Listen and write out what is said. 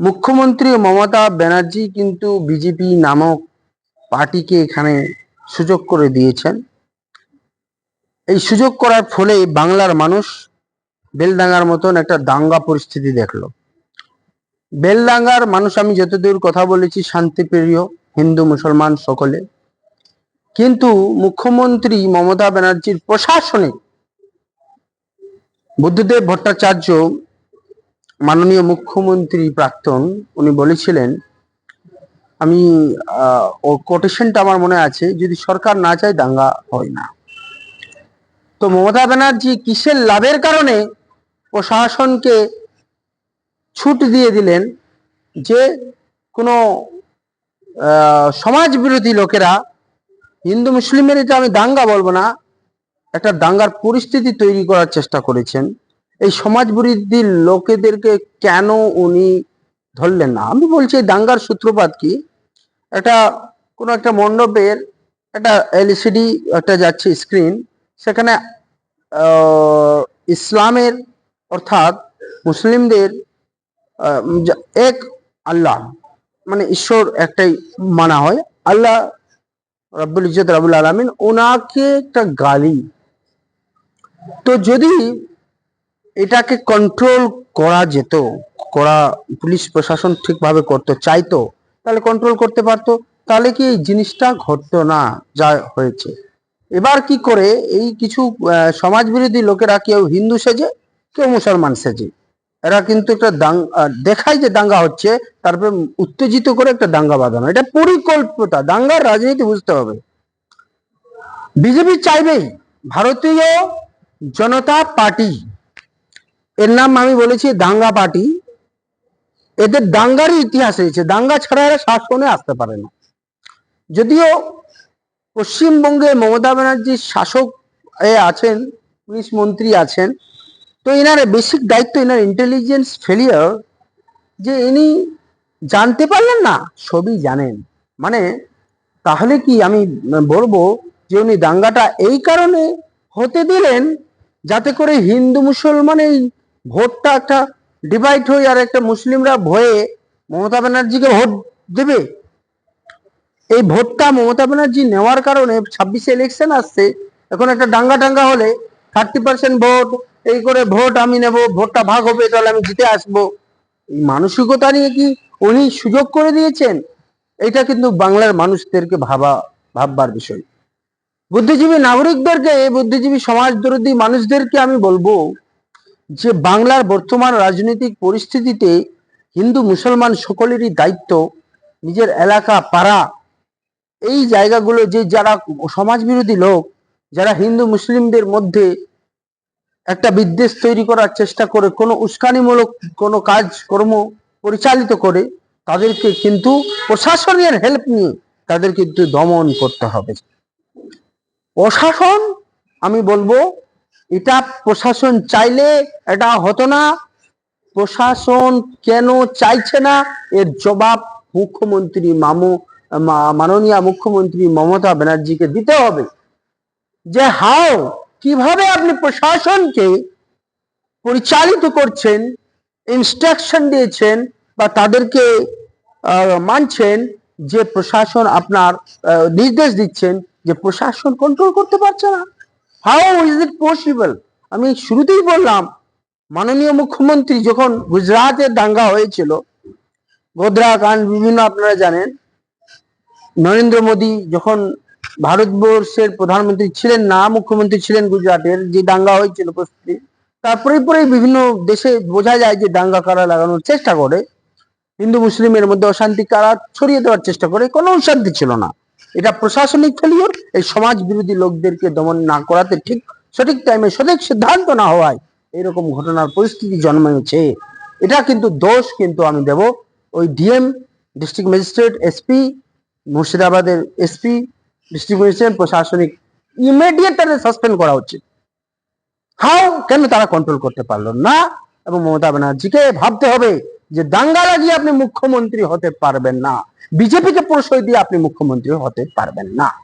মুখ্যমন্ত্রী মমতা ব্যানার্জি কিন্তু বিজেপি নামক পার্টিকে এখানে সুযোগ করে দিয়েছেন। এই সুযোগ করার ফলে বাংলার মানুষ বেলডাঙ্গার মতন একটা দাঙ্গা পরিস্থিতি দেখল। বেলডাঙ্গার মানুষ, আমি যতদূর কথা বলেছি শান্তিপ্রিয় হিন্দু, মুসলমান সকলে। কিন্তু মুখ্যমন্ত্রী মমতা ব্যানার্জির প্রশাসনে বুদ্ধদেব ভট্টাচার্য মাননীয় মুখ্যমন্ত্রী প্রাক্তন, উনি বলেছিলেন, আমি ও কোটেশনটা আমার মনে আছে, যদি সরকার না চায়, দাঙ্গা হয় না। তো মমতা ব্যানার্জি কিসের লাভের কারণে প্রশাসনকে ছুট দিয়ে দিলেন যে কোনো সমাজ বিরোধী লোকেরা, হিন্দু মুসলিমের এটা আমি দাঙ্গা বলব না, একটা দাঙ্গার পরিস্থিতি তৈরি করার চেষ্টা করেছেন। এই সমাজ বিরোধী লোকেদেরকে কেন উনি ধরলেন না? আমি বলছি দাঙ্গার সূত্রপাত কি? একটা কোনো একটা মণ্ডপের একটা এলসিডি একটা যাচ্ছে স্ক্রিন, সেখানে ইসলামের অর্থাৎ মুসলিমদের এক আল্লাহ মানে ঈশ্বর একটাই মানা হয়, আল্লাহ রব্বুল ইজ্জত রাবুল আলমিন, ওনাকে একটা গালি। তো যদি এটাকে কন্ট্রোল করা যেত, করা পুলিশ প্রশাসন ঠিকভাবে করতে চাইতো, তাহলে কন্ট্রোল করতে পারতো, তাহলে কি এই জিনিসটা ঘটতো না, যা হয়েছে? এবার কি করে এই কিছু সমাজ বিরোধী লোকেরা কেউ হিন্দু সেজে, কেউ মুসলমান সেজে। এরা কিন্তু একটা দেখায় যে দাঙ্গা হচ্ছে, তারপরে উত্তেজিত করে একটা দাঙ্গা বাঁধানো। এটা পরিকল্পতা, দাঙ্গার রাজনীতি বুঝতে হবে। বিজেপি চাইবেই, ভারতীয় জনতা পার্টি এর নাম আমি বলেছি দাঙ্গা পার্টি। এদের দাঙ্গারই ইতিহাস রয়েছে। দাঙ্গা ছাড়া এরা শাসনে আসতে পারে না। যদিও পশ্চিমবঙ্গে মমতা ব্যানার্জির শাসক আছেন, পুলিশ মন্ত্রী আছেন, তো এনার বেসিক দায়িত্ব, এনার ইন্টেলিজেন্স ফেলিয়ার যে ইনি জানতে পারলেন না, সবই জানেন। মানে তাহলে কি আমি বলব যে উনি দাঙ্গাটা এই কারণে হতে দিলেন যাতে করে হিন্দু মুসলমান এই ভোটটা একটা ডিভাইড হয়ে আর একটা মুসলিমরা ভয়ে মমতা ব্যানার্জিকে ভোট দেবে। এই ভোটটা মমতা ব্যানার্জি নেওয়ার কারণে ছাব্বিশে ইলেকশন আসছে, এখন একটা ডাঙ্গা ডাঙ্গা হলে থার্টি পার্সেন্ট ভোট, এই করে ভোট আমি নেব, ভোটটা ভাগ হবে, তাহলে আমি জিতে আসব। এই মানসিকতা নিয়ে কি উনি সুযোগ করে দিয়েছেন? এটা কিন্তু বাংলার মানুষদেরকে ভাবা, ভাববার বিষয়। বুদ্ধিজীবী নাগরিকদেরকে বুদ্ধিজীবী সমাজ বিরোধী মানুষদেরকে আমি বলব যে বাংলার বর্তমান রাজনৈতিক পরিস্থিতিতে হিন্দু মুসলমান সকলেরই দায়িত্ব নিজের এলাকা, পাড়া, এই জায়গাগুলো যে যারা সমাজ বিরোধী লোক, যারা হিন্দু মুসলিমদের মধ্যে একটা বিদ্বেষ তৈরি করার চেষ্টা করে, কোনো উস্কানিমূলক কোনো কাজ, কর্ম পরিচালিত করে, তাদেরকে কিন্তু প্রশাসনের হেল্প নিয়ে তাদের কিন্তু দমন করতে হবে। প্রশাসন, আমি বলব এটা প্রশাসন চাইলে এটা হতো না। প্রশাসন কেন চাইছে না? এর জবাব মুখ্যমন্ত্রী মামু মাননীয় মুখ্যমন্ত্রী মমতা ব্যানার্জিকে দিতে হবে। যে হাও, কীভাবে আপনি প্রশাসনকে পরিচালিত করছেন ইনস্ট্রাকশন দিয়েছেন বা তাদেরকে মানছেন যে প্রশাসন আপনার নির্দেশ দিচ্ছেন যে প্রশাসন কন্ট্রোল করতে পারছে না। হাউ ইজ ইট পসিবল আমি শুরুতেই বললাম, মাননীয় মুখ্যমন্ত্রী যখন গুজরাটের দাঙ্গা হয়েছিল গোদ্রা কাণ্ড বিভিন্ন আপনারা জানেন, নরেন্দ্র মোদী যখন ভারতবর্ষের প্রধানমন্ত্রী ছিলেন না, মুখ্যমন্ত্রী ছিলেন গুজরাটের, যে দাঙ্গা হয়েছিল প্রস্তুতি তারপরে পরে বিভিন্ন দেশে বোঝা যায় যে দাঙ্গা কারা লাগানোর চেষ্টা করে, হিন্দু, মুসলিমের মধ্যে অশান্তি কারা ছড়িয়ে দেওয়ার চেষ্টা করে, কোনো শান্তি ছিল না। এটা প্রশাসনিক ফেলিওর এই সমাজ বিরোধী লোকদেরকে দমন না করাতে ঠিক সঠিক টাইমে সঠিক সিদ্ধান্ত না হওয়ায় এরকম ঘটনার পরিস্থিতি জন্মেছে। এটা কিন্তু দোষ কিন্তু আমি দেব। ওই ডিএম ডিস্ট্রিক্ট ম্যাজিস্ট্রেট এসপি মুর্শিদাবাদের এসপি ডিস্ট্রিক্ট ম্যাজিস্ট্রেট প্রশাসনিক ইমিডিয়েট তাদের সাসপেন্ড করা উচিত। হাও কেন তারা কন্ট্রোল করতে পারল না? এবং মমতা ব্যানার্জিকে ভাবতে হবে। যে দাঙ্গা লাগিয়ে আপনি মুখ্যমন্ত্রী হতে পারবেন না। বিজেপিকে প্রশ্রয় দিয়ে আপনি মুখ্যমন্ত্রী হতে পারবেন না।